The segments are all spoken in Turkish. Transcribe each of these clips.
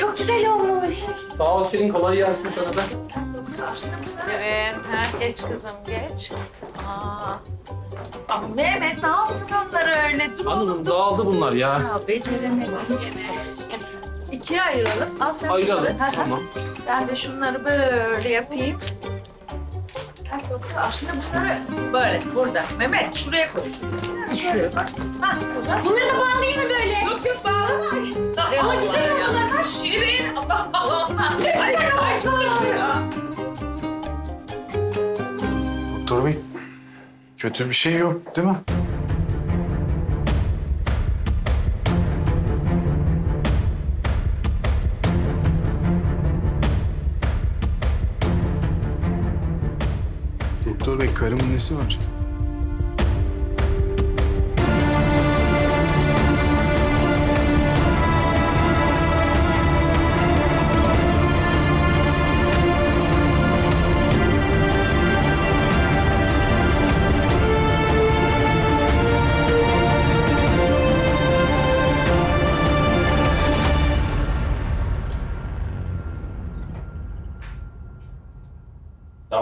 çok güzel olmuş. Sağ ol Şirin kolay gelsin sana da. Şirin, ha, geç kızım geç. Aa. Aa, Mehmet ne yaptın onları öyle? Dur Hanımım dağıldı bunlar ya. Ya beceremedim gene. İkiye ayıralım. Al sen Ayıralım, bunları. Ha, ha. tamam. Ben de şunları böyle yapayım. Aslında bunları böyle burada. Mehmet şuraya koy. Şuraya, bak. Ha. Bunları da bağlayayım mı böyle? Yok yok bağlama. Ama güzel oldular. Şirin. Allah Allah. Güzel Ay, ay, olsun. ya. Doktor bey, kötü bir şey yok değil mi? Doktor bey, karımın nesi var?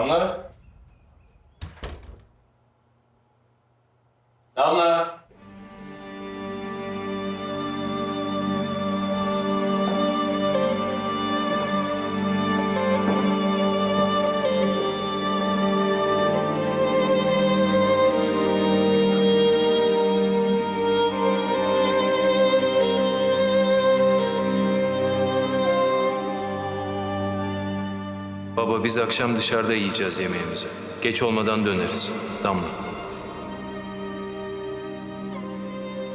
Damla. Damla. Baba biz akşam dışarıda yiyeceğiz yemeğimizi. Geç olmadan döneriz. Damla.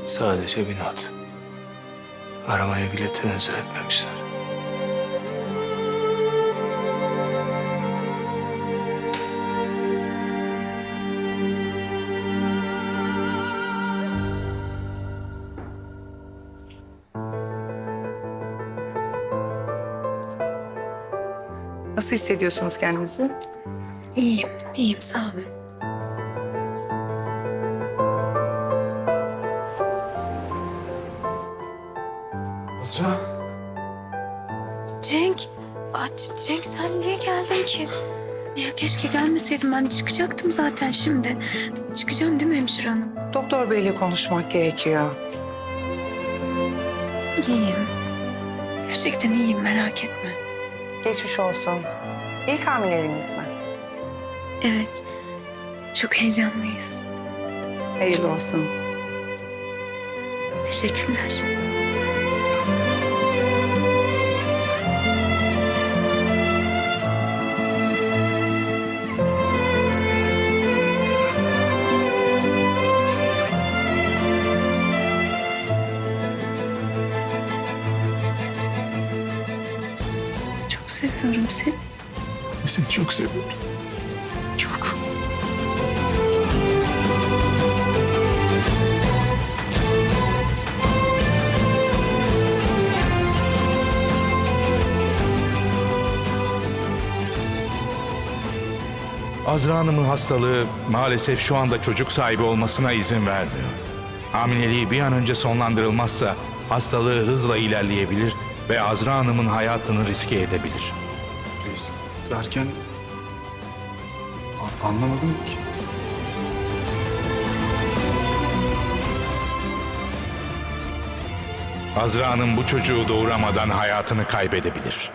Sadece bir not. Aramaya bile tenezzül etmemişler. Nasıl hissediyorsunuz kendinizi? İyiyim, iyiyim sağ olun. Azra, Cenk, C- Cenk sen niye geldin ki? Ya keşke gelmeseydim ben çıkacaktım zaten şimdi. Çıkacağım değil mi hemşire hanım? Doktor beyle konuşmak gerekiyor. İyiyim. Gerçekten iyiyim merak etme. Geçmiş olsun. İlk hamileliğiniz mi? Evet, çok heyecanlıyız. Hayırlı olsun. Teşekkürler. Seviyorum seni. seni çok seviyorum. Çok. Azra Hanım'ın hastalığı maalesef şu anda çocuk sahibi olmasına izin vermiyor. Hamileliği bir an önce sonlandırılmazsa hastalığı hızla ilerleyebilir ve Azra Hanım'ın hayatını riske edebilir. Risk derken... A- anlamadım ki. Azra Hanım bu çocuğu doğuramadan hayatını kaybedebilir.